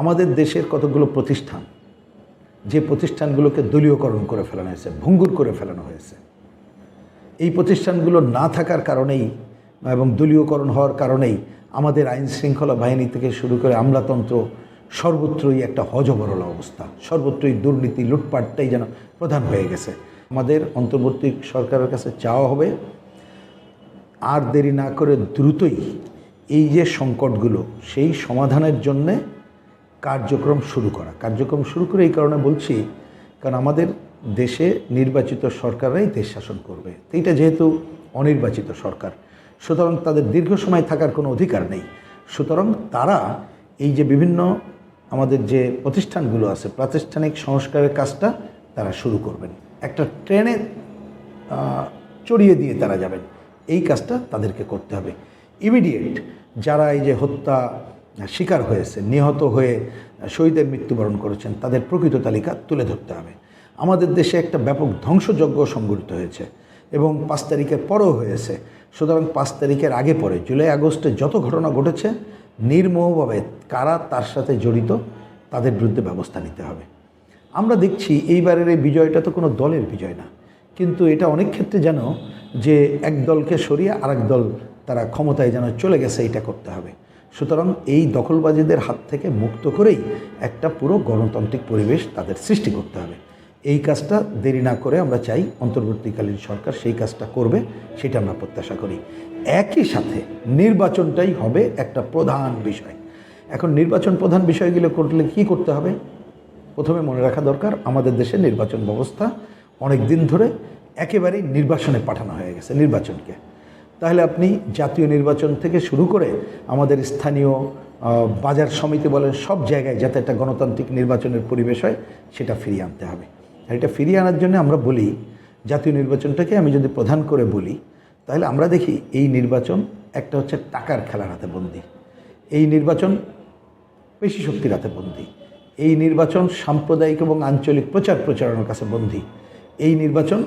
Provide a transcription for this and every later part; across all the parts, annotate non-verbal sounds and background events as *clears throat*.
আমাদের দেশের কতগুলো প্রতিষ্ঠান, যে প্রতিষ্ঠানগুলোকে দলীয়করণ করে ফেলানো হয়েছে, ভঙ্গুর করে ফেলানো হয়েছে, এই প্রতিষ্ঠানগুলো না থাকার কারণেই এবং দলীয়করণ হওয়ার কারণেই আমাদের আইন শৃঙ্খলা বাহিনী থেকে শুরু করে আমলাতন্ত্র সর্বত্রই একটা হজবরল অবস্থা, সর্বত্রই দুর্নীতি, লুটপাটটাই যেন প্রধান হয়ে গেছে। আমাদের অন্তর্বর্তী সরকারের কাছে চাওয়া হবে, আর দেরি না করে দ্রুতই এই যে সংকটগুলো, সেই সমাধানের জন্যে কার্যক্রম শুরু করা। কার্যক্রম শুরু করে এই কারণে বলছি, কারণ আমাদের দেশে নির্বাচিত সরকাররাই দেশ শাসন করবে। এইটা যেহেতু অনির্বাচিত সরকার, সুতরাং তাদের দীর্ঘ সময় থাকার কোনো অধিকার নেই। সুতরাং তারা এই যে বিভিন্ন আমাদের যে প্রতিষ্ঠানগুলো আছে, প্রাতিষ্ঠানিক সংস্কারের কাজটা তারা শুরু করবেন। একটা ট্রেনে চড়িয়ে দিয়ে তারা যাবেন। এই কাজটা তাদেরকে করতে হবে। ইমিডিয়েট যারা এই যে হত্যা শিকার হয়েছে, নিহত হয়ে শহীদের মৃত্যুবরণ করেছেন, তাদের প্রকৃত তালিকা তুলে ধরতে হবে। আমাদের দেশে একটা ব্যাপক ধ্বংসযজ্ঞ সংঘটিত হয়েছে এবং পাঁচ তারিখের পরও হয়েছে। সুতরাং পাঁচ তারিখের আগে পরে, জুলাই, আগস্টে যত ঘটনা ঘটেছে নির্মোহভাবে কারা তার সাথে জড়িত, তাদের বিরুদ্ধে ব্যবস্থা নিতে হবে। আমরা দেখছি এইবারের এই বিজয়টা তো কোনো দলের বিজয় না। কিন্তু এটা অনেক ক্ষেত্রে যেন যে এক দলকে সরিয়ে আরেক দল তারা ক্ষমতায় যেন চলে গেছে এটা করতে হবে। সুতরাং এই দখলবাজীদের হাত থেকে মুক্ত করেই একটা পুরো গণতান্ত্রিক পরিবেশ তাদের সৃষ্টি করতে হবে। এই কাজটা দেরি না করে আমরা চাই অন্তর্বর্তীকালীন সরকার সেই কাজটা করবে, সেটা আমরা প্রত্যাশা করি। একই সাথে নির্বাচনটাই হবে একটা প্রধান বিষয়। এখন নির্বাচন প্রধান বিষয়গুলো করলে কি করতে হবে? প্রথমে মনে রাখা দরকার, আমাদের দেশের নির্বাচন ব্যবস্থা অনেক দিন ধরে একেবারেই নির্বাচনে পাঠানো হয়ে গেছে, নির্বাচনকে। তাহলে আপনি জাতীয় নির্বাচন থেকে শুরু করে আমাদের স্থানীয় বাজার সমিতি বলেন, সব জায়গায় যাতে একটা গণতান্ত্রিক নির্বাচনের পরিবেশ হয়, সেটা ফিরিয়ে আনতে হবে। আর এটা ফিরিয়ে আনার জন্য আমরা বলি, জাতীয় নির্বাচনটাকে আমি যদি প্রধান করে বলি, তাহলে আমরা দেখি এই নির্বাচন একটা হচ্ছে টাকার খেলার হাতে বন্দি। এই নির্বাচন বেশি শক্তির হাতে বন্দী। এই নির্বাচন সাম্প্রদায়িক এবং আঞ্চলিক প্রচার প্রচারণার কাছে বন্দী। এই নির্বাচন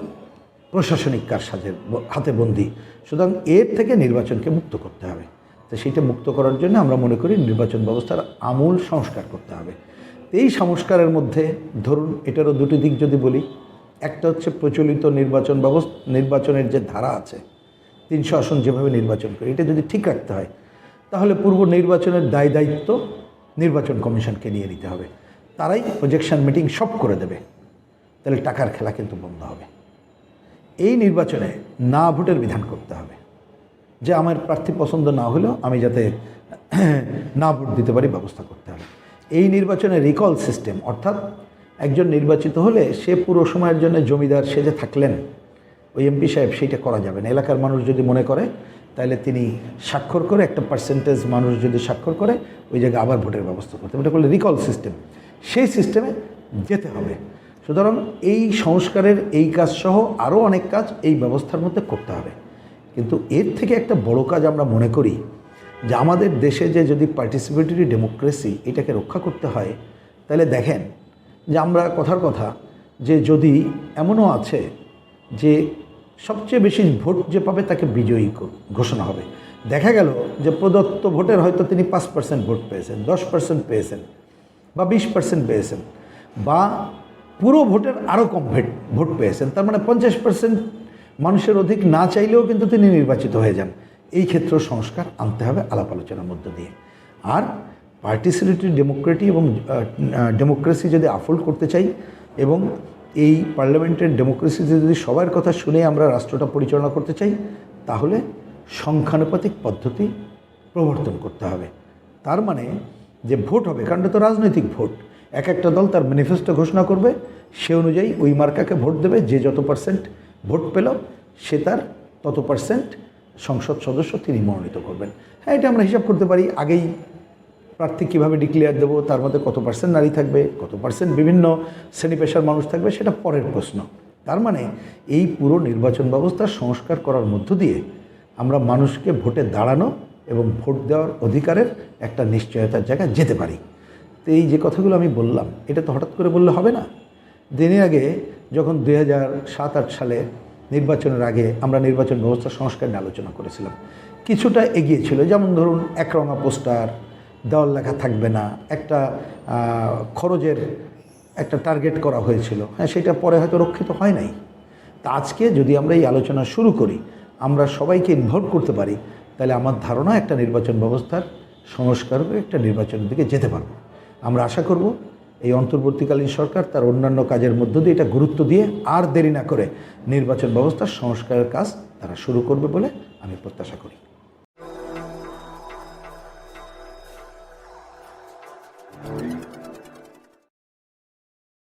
প্রশাসনিক কারসাজের হাতে বন্দী। সুতরাং এর থেকে নির্বাচনকে মুক্ত করতে হবে। তো সেইটা মুক্ত করার জন্য আমরা মনে করি নির্বাচন ব্যবস্থার আমূল সংস্কার করতে হবে। এই সংস্কারের মধ্যে ধরুন এটারও দুটি দিক যদি বলি। একটা হচ্ছে প্রচলিত নির্বাচন ব্যবস্থা নির্বাচনের যে ধারা আছে, তিনশো আসন যেভাবে নির্বাচন করে, এটা যদি ঠিক রাখতে হয়, তাহলে পূর্ব নির্বাচনের দায় দায়িত্ব নির্বাচন কমিশনকে নিয়ে নিতে হবে। তারাই প্রজেকশন মিটিং সব করে দেবে। তাহলে টাকার খেলা কিন্তু বন্ধ হবে। এই নির্বাচনে না ভোটের বিধান করতে হবে। যে আমার প্রার্থী পছন্দ না হলেও আমি যাতে *clears throat* না ভোট দিতে পারি ব্যবস্থা করতে হবে। এই নির্বাচনে রিকল সিস্টেম অর্থাৎ একজন নির্বাচিত হলে সে পুরো সময়ের জন্য জমিদার সেজে থাকলেন, ওই এমপি সাহেব, সেইটা করা যাবে না। এলাকার মানুষ যদি মনে করে, তাহলে তিনি স্বাক্ষর করে, একটা পার্সেন্টেজ মানুষ যদি স্বাক্ষর করে, ওই জায়গায় আবার ভোটের ব্যবস্থা করতে হবে। এটা করলে রিকল সিস্টেম সেই সিস্টেমে যেতে হবে। সুতরাং এই সংস্কারের এই কাজ সহ আরও অনেক কাজ এই ব্যবস্থার মধ্যে করতে হবে। কিন্তু এর থেকে একটা বড় কাজ আমরা মনে করি যে আমাদের দেশে যে যদি পার্টিসিপেটরি ডেমোক্রেসি এটাকে রক্ষা করতে হয়, তাহলে দেখেন যে আমরা কথার কথা যে যদি এমনও আছে যে সবচেয়ে বেশি ভোট যে পাবে তাকে বিজয়ী ঘোষণা হবে। দেখা গেল যে প্রদত্ত ভোটের হয়তো তিনি পাঁচ পার্সেন্ট ভোট পেয়েছেন, দশ পার্সেন্ট পেয়েছেন বা বিশ পার্সেন্ট পেয়েছেন বা পুরো ভোটের আরও কম ভোট পেয়েছেন। তার মানে পঞ্চাশ পার্সেন্ট মানুষের অধিক না চাইলেও কিন্তু তিনি নির্বাচিত হয়ে যান। এই ক্ষেত্র সংস্কার আনতে হবে আলাপ আলোচনার মধ্য দিয়ে। আর পার্টিসিপেটরি ডেমোক্রেটি এবং ডেমোক্রেসি যদি আফোল্ড করতে চাই এবং এই পার্লামেন্টের ডেমোক্রেসিতে যদি সবার কথা শুনে আমরা রাষ্ট্রটা পরিচালনা করতে চাই, তাহলে সংখ্যানুপাতিক পদ্ধতি প্রবর্তন করতে হবে। তার মানে যে ভোট হবে, কারণ এটা তো রাজনৈতিক ভোট এক একটা দল তার ম্যানিফেস্টো ঘোষণা করবে, সে অনুযায়ী ওই মার্কাকে ভোট দেবে, যে যত পার্সেন্ট ভোট পেল, সে তার তত পার্সেন্ট সংসদ সদস্য তিনি মনোনীত করবেন। হ্যাঁ এটা আমরা হিসাব করতে পারি। আগেই প্রার্থী কীভাবে ডিক্লেয়ার দেবো, তার মধ্যে কত পার্সেন্ট নারী থাকবে, কত পার্সেন্ট বিভিন্ন শ্রেণি পেশার মানুষ থাকবে, সেটা পরের প্রশ্ন। তার মানে এই পুরো নির্বাচন ব্যবস্থা সংস্কার করার মধ্য দিয়ে আমরা মানুষকে ভোটে দাঁড়ানো এবং ভোট দেওয়ার অধিকারের একটা নিশ্চয়তার জায়গায় যেতে পারি। তো এই যে কথাগুলো আমি বললাম, এটা তো হঠাৎ করে বললে হবে না। দিনের আগে যখন দুই হাজার সাত আট সালে নির্বাচনের আগে আমরা নির্বাচন ব্যবস্থা সংস্কার নিয়ে আলোচনা করেছিলাম, কিছুটা এগিয়েছিল যেমন ধরুন একরঙা পোস্টার, দেওয়াল লেখা থাকবে না, একটা খরচের একটা টার্গেট করা হয়েছিল। হ্যাঁ সেটা পরে হয়তো রক্ষিত হয় নাই। তা আজকে যদি আমরা এই আলোচনা শুরু করি, আমরা সবাইকে ইনভলভ করতে পারি, তাহলে আমার ধারণা একটা নির্বাচন ব্যবস্থার সংস্কার করে একটা নির্বাচনের দিকে যেতে পারব। আমরা আশা করব এই অন্তর্বর্তীকালীন সরকার তার অন্যান্য কাজের মধ্য দিয়ে এটা গুরুত্ব দিয়ে আর দেরি না করে নির্বাচন ব্যবস্থার সংস্কারের কাজ তারা শুরু করবে বলে আমি প্রত্যাশা করি।